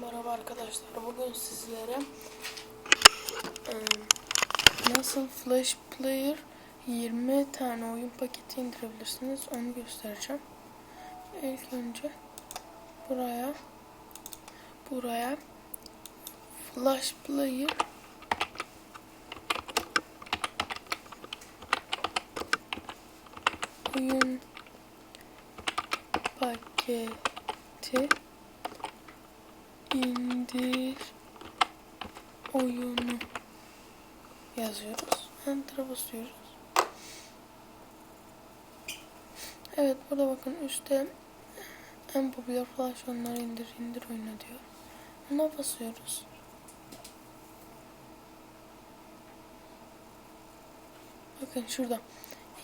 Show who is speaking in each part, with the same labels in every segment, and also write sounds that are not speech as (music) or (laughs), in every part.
Speaker 1: merhaba arkadaşlar. Bugün sizlere nasıl Flash Player 20 tane oyun paketi indirebilirsiniz onu göstereceğim. İlk önce buraya buraya Flash Player oyun paketi indir oyunu yazıyoruz. Enter'a basıyoruz. Evet burada bakın üstte en popüler flash oyunları indir indir oyunu diyor. Ona basıyoruz. Bakın şurada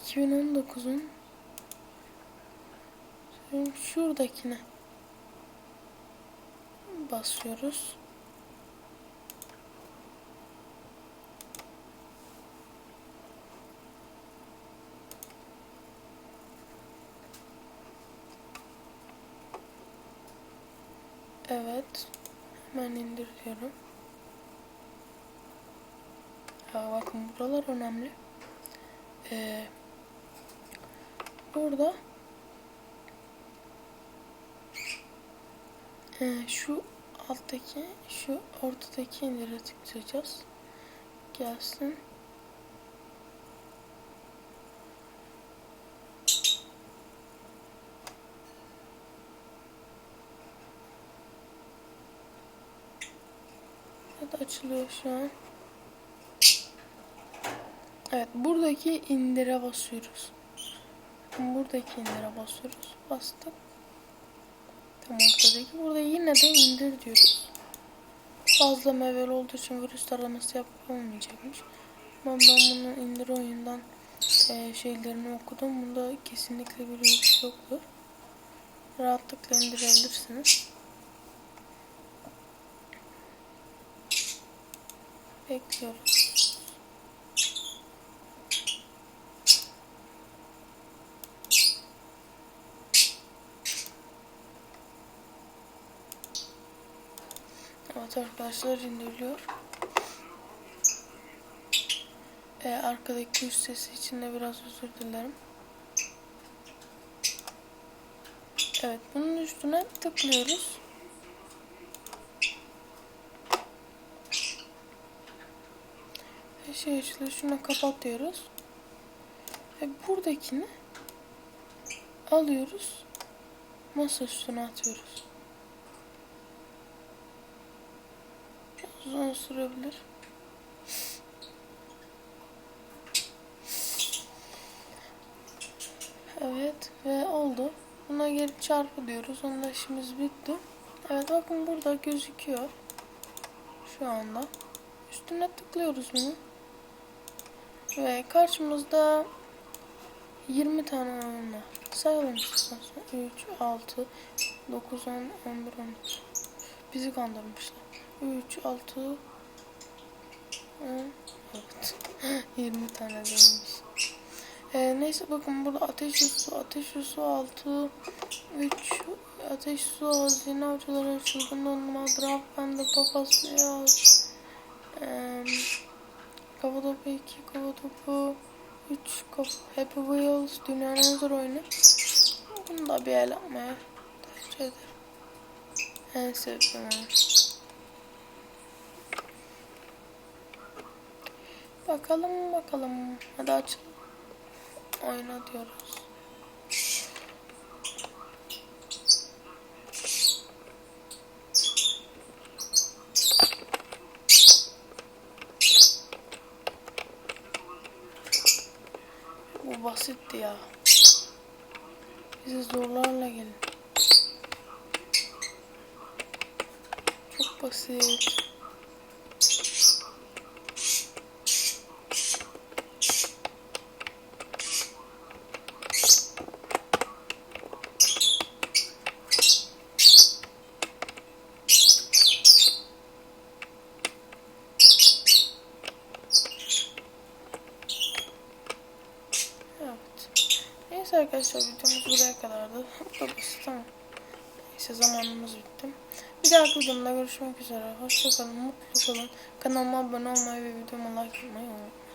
Speaker 1: 2019'un şuradakine basıyoruz. Evet. Hemen indir. Ya bakın buralar önemli. Ee, burada ee, şu alttaki şu ortadaki indire tıklayacağız. Gelsin. Evet açılıyor şu an. Evet buradaki indire basıyoruz. Buradaki indire basıyoruz. Bastık. Ortadaki. Burada yine de indir diyoruz. Fazla mevel olduğu için virüs taraması yapılmayacakmış. Ama ben bunu indir oyundan e, şeylerini okudum. Bunda kesinlikle bir virüs yoktur. Rahatlıkla indirebilirsiniz. Bekliyoruz. Evet arkadaşlar indiriliyor. Ee, arkadaki üst sesi için de biraz özür dilerim. Evet bunun üstüne tıklıyoruz. Ve şey açılıyor. Şuna kapat diyoruz. Ve buradakini alıyoruz. Masa üstüne atıyoruz. Uzun sürebilir. Evet ve oldu. Buna geri çarpı diyoruz. Onda işimiz bitti. Evet bakın burada gözüküyor. Şu anda. Üstüne tıklıyoruz bunu. Ve karşımızda 20 tane oyun var. Sayalım istersen. 3, 6, 9, 10, 11, 12. Bizi kandırmışlar. 3, 6, 10, evet. (laughs) 20 tane değilmiş. Ee, neyse bakın burada ateş su, ateş su 6, 3, ateş su, hazine avcıları, çılgın donma, drop and the papası yaz. Ee, kafa topu 2, kafa topu 3, kafa, Happy Wheels, dünyanın en zor oyunu. Bunu da bir el atmaya tercih ederim. En sevdiğim oyun. Bakalım bakalım. Hadi aç. Oyna diyoruz. Bu basitti ya. Bize zorlarla gelin. Çok basit. Evet. Neyse arkadaşlar videomuz buraya kadardı. (laughs) Bu da basit tamam. Neyse zamanımız bitti. Bir dahaki videomda görüşmek üzere. Hoşçakalın, mutlu kalın. Kanalıma abone olmayı ve videoma like atmayı unutmayın.